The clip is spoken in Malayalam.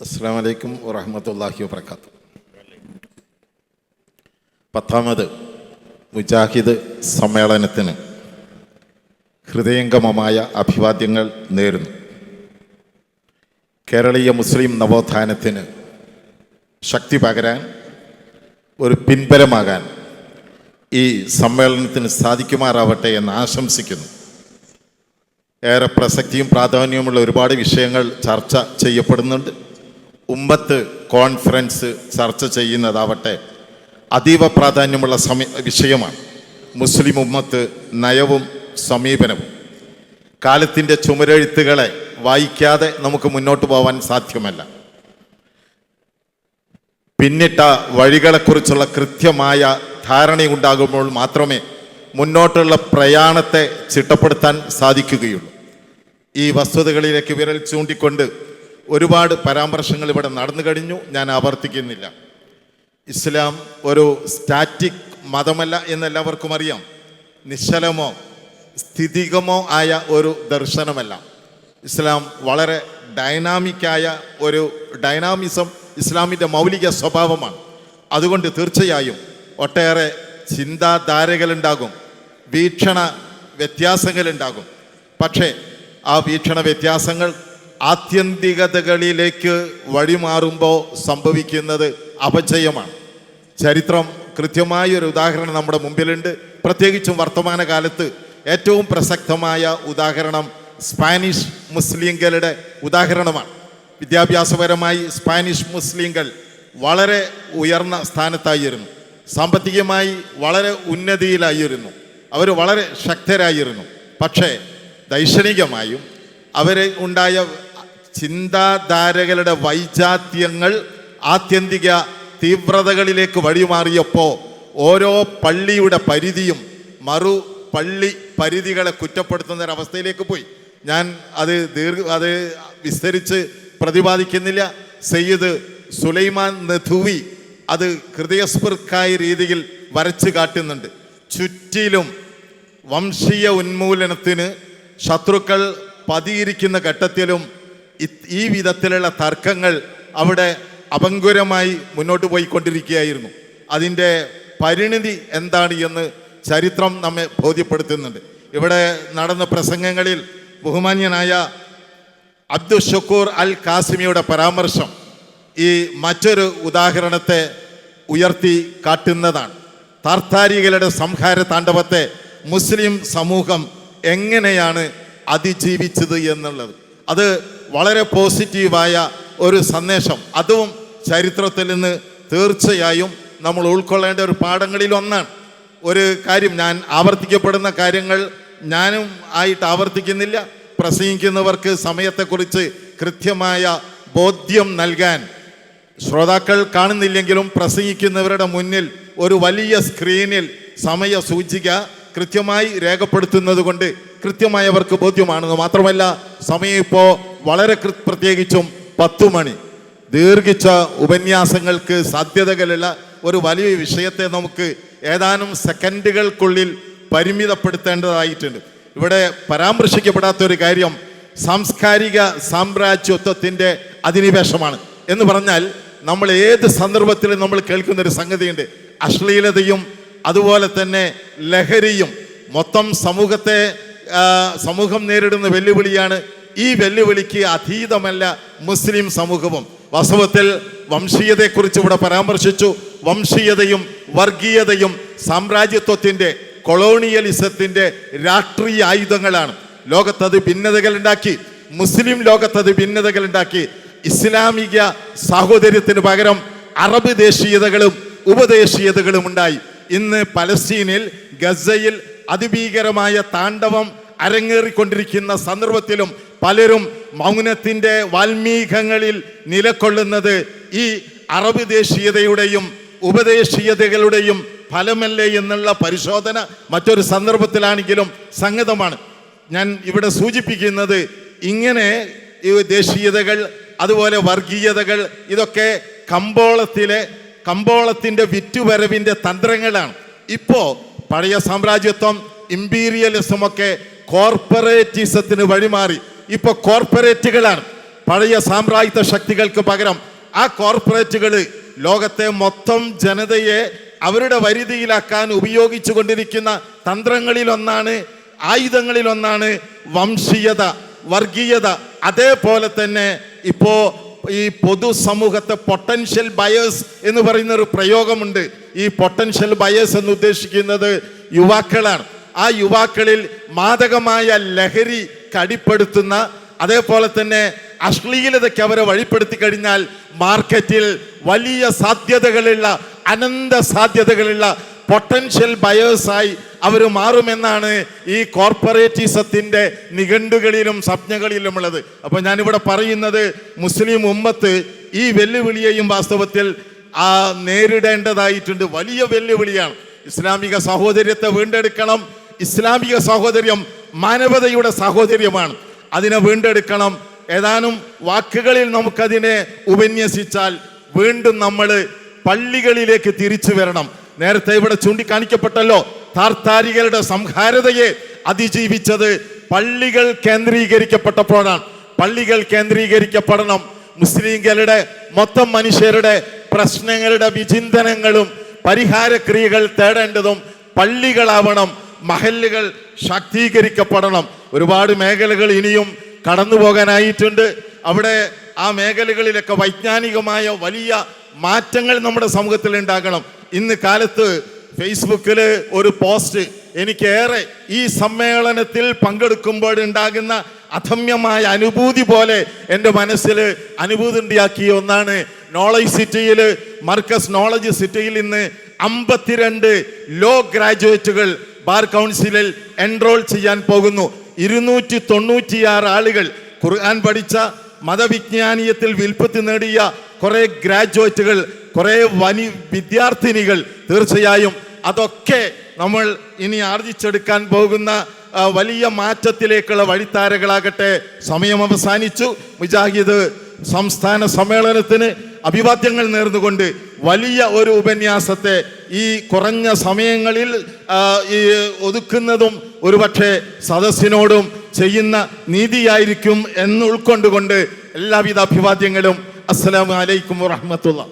അസ്സാം വലൈക്കും വറഹമത്തല്ലാഹി വാത്തു പത്താമത് മുജാഹിദ് സമ്മേളനത്തിന് ഹൃദയംഗമമായ അഭിവാദ്യങ്ങൾ നേരുന്നു. കേരളീയ മുസ്ലിം നവോത്ഥാനത്തിന് ശക്തി പകരാൻ ഒരു പിൻബലമാകാൻ ഈ സമ്മേളനത്തിന് സാധിക്കുമാറാവട്ടെ എന്ന് ആശംസിക്കുന്നു. ഏറെ പ്രസക്തിയും പ്രാധാന്യവുമുള്ള ഒരുപാട് വിഷയങ്ങൾ ചർച്ച ചെയ്യപ്പെടുന്നുണ്ട്. ഉമ്മത്ത് കോൺഫറൻസ് ചർച്ച ചെയ്യുന്നതാവട്ടെ അതീവ പ്രാധാന്യമുള്ള സമി വിഷയമാണ്. മുസ്ലിം ഉമ്മത്ത് നയവും സമീപനവും. കാലത്തിന്റെ ചുമരെഴുത്തുകളെ വായിക്കാതെ നമുക്ക് മുന്നോട്ട് പോകാൻ സാധ്യമല്ല. പിന്നിട്ട വഴികളെക്കുറിച്ചുള്ള കൃത്യമായ ധാരണയുണ്ടാകുമ്പോൾ മാത്രമേ മുന്നോട്ടുള്ള പ്രയാണത്തെ ചിട്ടപ്പെടുത്താൻ സാധിക്കുകയുള്ളൂ. ഈ വസ്തുതകളിലേക്ക് വിരൽ ചൂണ്ടിക്കൊണ്ട് ഒരുപാട് പരാമർശങ്ങൾ ഇവിടെ നടന്നു കഴിഞ്ഞു. ഞാൻ ആവർത്തിക്കുന്നില്ല. ഇസ്ലാം ഒരു സ്റ്റാറ്റിക് മതമല്ല എന്നെല്ലാവർക്കും അറിയാം. നിശ്ചലമോ സ്ഥിതികമോ ആയ ഒരു ദർശനമല്ല. ഇസ്ലാം വളരെ ഡൈനാമിക്കായ ഒരു ഡൈനാമിസം ഇസ്ലാമിന്റെ മൗലിക സ്വഭാവമാണ്. അതുകൊണ്ട് തീർച്ചയായും ഒട്ടേറെ ചിന്താധാരകളുണ്ടാകും. വീക്ഷണ വ്യത്യാസങ്ങളുണ്ടാകും. പക്ഷേ ആ വീക്ഷണ വ്യത്യാസങ്ങൾ ആത്യന്തികതകളിലേക്ക് വഴിമാറുമ്പോൾ സംഭവിക്കുന്നത് അപജയമാണ്. ചരിത്രം കൃത്യമായ ഒരു ഉദാഹരണം നമ്മുടെ മുമ്പിലുണ്ട്. പ്രത്യേകിച്ചും വർത്തമാനകാലത്ത് ഏറ്റവും പ്രസക്തമായ ഉദാഹരണം സ്പാനിഷ് മുസ്ലിങ്ങളുടെ ഉദാഹരണമാണ്. വിദ്യാഭ്യാസപരമായി സ്പാനിഷ് മുസ്ലിങ്ങൾ വളരെ ഉയർന്ന സ്ഥാനത്തായിരുന്നു. സാമ്പത്തികമായി വളരെ ഉന്നതിയിലായിരുന്നു. അവർ വളരെ ശക്തരായിരുന്നു. പക്ഷേ ദൈക്ഷണികമായും അവരെ ഉണ്ടായ ചിന്താധാരകളുടെ വൈജാത്യങ്ങൾ ആത്യന്തിക തീവ്രതകളിലേക്ക് വഴിമാറിയപ്പോൾ ഓരോ പള്ളിയുടെ പരിധിയും മറു പള്ളി പരിധികളെ കുറ്റപ്പെടുത്തുന്ന ഒരവസ്ഥയിലേക്ക് പോയി. ഞാൻ അത് ദീർഘ അത് വിസ്തരിച്ച് പ്രതിപാദിക്കുന്നില്ല. സയ്യിദ് സുലൈമാൻ നഥുവി അത് ഹൃദയസ്പൃക്കായ രീതിയിൽ വരച്ചു കാട്ടുന്നുണ്ട്. ചുറ്റിലും വംശീയ ഉന്മൂലനത്തിന് ശത്രുക്കൾ പതിയിരിക്കുന്ന ഘട്ടത്തിലും ഈ വിധത്തിലുള്ള തർക്കങ്ങൾ അവിടെ അപങ്കുരമായി മുന്നോട്ട് പോയിക്കൊണ്ടിരിക്കുകയായിരുന്നു. അതിന്റെ പരിണിതി എന്താണ് എന്ന് ചരിത്രം നമ്മെ ബോധ്യപ്പെടുത്തുന്നുണ്ട്. ഇവിടെ നടന്ന പ്രസംഗങ്ങളിൽ ബഹുമാന്യനായ അബ്ദുൽ ഷക്കൂർ അൽ കാസിമിയുടെ പരാമർശം ഈ മറ്റൊരു ഉദാഹരണത്തെ ഉയർത്തി കാട്ടുന്നതാണ്. താർത്താരികളുടെ സംഹാര താണ്ഡവത്തെ മുസ്ലിം സമൂഹം എങ്ങനെയാണ് അതിജീവിച്ചത് എന്നുള്ളത്. അത് വളരെ പോസിറ്റീവായ ഒരു സന്ദേശം. അതും ചരിത്രത്തിൽ നിന്ന് തീർച്ചയായും നമ്മൾ ഉൾക്കൊള്ളേണ്ട ഒരു പാഠങ്ങളിൽ ഒന്നാണ്. ഒരു കാര്യം ഞാൻ ആവർത്തിക്കപ്പെടുന്ന കാര്യങ്ങൾ ഞാനും ആയിട്ട് ആവർത്തിക്കുന്നില്ല. പ്രസംഗിക്കുന്നവർക്ക് സമയത്തെക്കുറിച്ച് കൃത്യമായ ബോധ്യം നൽകാൻ ശ്രോതാക്കൾ കാണുന്നില്ലെങ്കിലും പ്രസംഗിക്കുന്നവരുടെ മുന്നിൽ ഒരു വലിയ സ്ക്രീനിൽ സമയ സൂചിക കൃത്യമായി രേഖപ്പെടുത്തുന്നത് കൊണ്ട് കൃത്യമായവർക്ക് ബോധ്യമാണെന്ന് മാത്രമല്ല സമയം ഇപ്പോൾ വളരെ പ്രത്യേകിച്ചും പത്തു മണി. ദീർഘിച്ച ഉപന്യാസങ്ങൾക്ക് സാധ്യതകളുള്ള ഒരു വലിയ വിഷയത്തെ നമുക്ക് ഏതാനും സെക്കൻഡുകൾക്കുള്ളിൽ പരിമിതപ്പെടുത്തേണ്ടതായിട്ടുണ്ട്. ഇവിടെ പരാമർശിക്കപ്പെടാത്ത ഒരു കാര്യം സാംസ്കാരിക സാമ്രാജ്യത്വത്തിന്റെ അധിനിവേശമാണ്. എന്ന് പറഞ്ഞാൽ നമ്മൾ ഏത് സന്ദർഭത്തിലും നമ്മൾ കേൾക്കുന്ന ഒരു സംഗതിയുണ്ട്. അശ്ലീലതയും അതുപോലെ തന്നെ ലഹരിയും മൊത്തം സമൂഹത്തെ സമൂഹം നേരിടുന്ന വെല്ലുവിളിയാണ് ഈ വെല്ലുവിളിക്ക് അതീതമല്ല മുസ്ലിം സമൂഹവും. വാസ്തവത്തിൽ വംശീയതയെക്കുറിച്ച് ഇവിടെ പരാമർശിച്ചു. വംശീയതയും വർഗീയതയും സാമ്രാജ്യത്വത്തിന്റെ കൊളോണിയലിസത്തിന്റെ രാഷ്ട്രീയ ആയുധങ്ങളാണ്. ലോകത്തത് ഭിന്നതകൾ ഉണ്ടാക്കി മുസ്ലിം ലോകത്തത് ഭിന്നതകൾ ഉണ്ടാക്കി ഇസ്ലാമിക സാഹോദര്യത്തിന് പകരം അറബ് ദേശീയതകളും ഉപദേശീയതകളും ഉണ്ടായി. ഇന്ന് പലസ്തീനിൽ ഗസയിൽ അതിഭീകരമായ താണ്ഡവം അരങ്ങേറിക്കൊണ്ടിരിക്കുന്ന സന്ദർഭത്തിലും പലരും മൗനത്തിന്റെ വാൽമീകങ്ങളിൽ നിലകൊള്ളുന്നത് ഈ അറബ് ദേശീയതയുടെയും ഉപദേശീയതകളുടെയും ഫലമല്ലേ എന്നുള്ള പരിശോധന മറ്റൊരു സന്ദർഭത്തിലാണെങ്കിലും സംഗതമാണ്. ഞാൻ ഇവിടെ സൂചിപ്പിക്കുന്നത് ഇങ്ങനെ ഈ ദേശീയതകൾ അതുപോലെ വർഗീയതകൾ ഇതൊക്കെ കമ്പോളത്തിലെ കമ്പോളത്തിന്റെ വിറ്റുവരവിന്റെ തന്ത്രങ്ങളാണ്. ഇപ്പോൾ പഴയ സാമ്രാജ്യത്വം ഇമ്പീരിയലിസമൊക്കെ കോർപ്പറേറ്റിസത്തിന് വഴിമാറി. ഇപ്പൊ കോർപ്പറേറ്റുകളാണ്. പഴയ സാമ്രാജ്യത്വ ശക്തികൾക്ക് പകരം ആ കോർപ്പറേറ്റുകൾ ലോകത്തെ മൊത്തം ജനതയെ അവരുടെ വരുതിയിലാക്കാൻ ഉപയോഗിച്ചു കൊണ്ടിരിക്കുന്ന തന്ത്രങ്ങളിലൊന്നാണ് ആയുധങ്ങളിലൊന്നാണ് വംശീയത വർഗീയത. അതേപോലെ തന്നെ ഇപ്പോ ഈ പൊതുസമൂഹത്തെ പൊട്ടൻഷ്യൽ ബയേഴ്സ് എന്ന് പറയുന്ന ഒരു പ്രയോഗമുണ്ട്. ഈ പൊട്ടൻഷ്യൽ ബയേഴ്സ് എന്ന് ഉദ്ദേശിക്കുന്നത് യുവാക്കളാണ്. ആ യുവാക്കളിൽ മാദകമായ ലഹരി കടിപ്പെടുത്തുന്ന അതേപോലെ തന്നെ അശ്ലീലതയ്ക്ക് അവരെ വഴിപ്പെടുത്തി കഴിഞ്ഞാൽ മാർക്കറ്റിൽ വലിയ സാധ്യതകളുള്ള അനന്ത സാധ്യതകളുള്ള പൊട്ടൻഷ്യൽ ബയേഴ്സായി അവർ മാറുമെന്നാണ് ഈ കോർപ്പറേറ്റിസത്തിന്റെ നിഘണ്ടുകളിലും സ്വപ്നങ്ങളിലുമുള്ളത് അപ്പോൾ ഞാനിവിടെ പറയുന്നത് മുസ്ലിം ഉമ്മത്ത് ഈ വെല്ലുവിളിയെയും വാസ്തവത്തിൽ ആ നേരിടേണ്ടതായിട്ടുണ്ട്. വലിയ വെല്ലുവിളിയാണ്. ഇസ്ലാമിക സഹോദര്യത്തെ വീണ്ടെടുക്കണം. ഇസ്ലാമിക സഹോദര്യം മാനവതയുടെ സഹോദര്യമാണ്. അതിനെ വീണ്ടെടുക്കണം. ഏതാനും വാക്കുകളിൽ നമുക്കതിനെ ഉപന്യസിച്ചാൽ വീണ്ടും നമ്മൾ പള്ളികളിലേക്ക് തിരിച്ചു വരണം. നേരത്തെ ഇവിടെ ചൂണ്ടിക്കാണിക്കപ്പെട്ടല്ലോ താർത്താരികളുടെ സംഹാരതയെ അതിജീവിച്ചത് പള്ളികൾ കേന്ദ്രീകരിക്കപ്പെട്ടപ്പോഴാണ്. പള്ളികൾ കേന്ദ്രീകരിക്കപ്പെടണം. മുസ്ലിങ്ങളുടെ മൊത്തം മനുഷ്യരുടെ പ്രശ്നങ്ങളുടെ വിചിന്തനങ്ങളും പരിഹാരക്രിയകൾ തേടേണ്ടതും പള്ളികളാവണം. മഹല്ലുകൾ ശാക്തീകരിക്കപ്പെടണം. ഒരുപാട് മേഖലകൾ ഇനിയും കടന്നു പോകാനായിട്ടുണ്ട്. അവിടെ ആ മേഖലകളിലൊക്കെ വൈജ്ഞാനികമായ വലിയ മാറ്റങ്ങൾ നമ്മുടെ സമൂഹത്തിൽ ഉണ്ടാകണം. ഇന്ന് കാലത്ത് ഫേസ്ബുക്കിൽ ഒരു പോസ്റ്റ് എനിക്കേറെ ഈ സമ്മേളനത്തിൽ പങ്കെടുക്കുമ്പോൾ ഉണ്ടാകുന്ന അധമ്യമായ അനുഭൂതി പോലെ എന്റെ മനസ്സിൽ അനുഭൂതി ഉണ്ടാക്കിയ ഒന്നാണ് നോളജ് സിറ്റിയിൽ മർക്കസ് നോളജ് സിറ്റിയിൽ ഇന്ന് അമ്പത്തിരണ്ട് ലോ ഗ്രാജുവേറ്റുകൾ ബാർ കൗൺസിലിൽ എൻറോൾ ചെയ്യാൻ പോകുന്നു. ഇരുന്നൂറ്റി തൊണ്ണൂറ്റിയാറ് ആളുകൾ ഖുർആൻ പഠിച്ച മതവിജ്ഞാനീയത്തിൽ വിൽപ്പത്തി നേടിയ കുറെ ഗ്രാജുവേറ്റുകൾ കുറെ വനി വിദ്യാർത്ഥിനികൾ തീർച്ചയായും അതൊക്കെ നമ്മൾ ഇനി ആർജിച്ചെടുക്കാൻ പോകുന്ന വലിയ മാറ്റത്തിലേക്കുള്ള വഴിത്താരകളാകട്ടെ സമയം അവസാനിച്ചു. മുജാഹിദ് സംസ്ഥാന സമ്മേളനത്തിന് അഭിവാദ്യങ്ങൾ നേർന്നുകൊണ്ട് വലിയ ഒരു ഉപന്യാസത്തെ ഈ കുറഞ്ഞ സമയങ്ങളിൽ ഈ ഒതുക്കുന്നതും ഒരുപക്ഷെ സദസ്സിനോടും ചെയ്യുന്ന നീതിയായിരിക്കും എന്ന് ഉൾക്കൊണ്ടുകൊണ്ട് എല്ലാവിധ അഭിവാദ്യങ്ങളും അസ്സലാമലൈക്കും അലൈക്കും വറഹ്മത്തുള്ളാഹി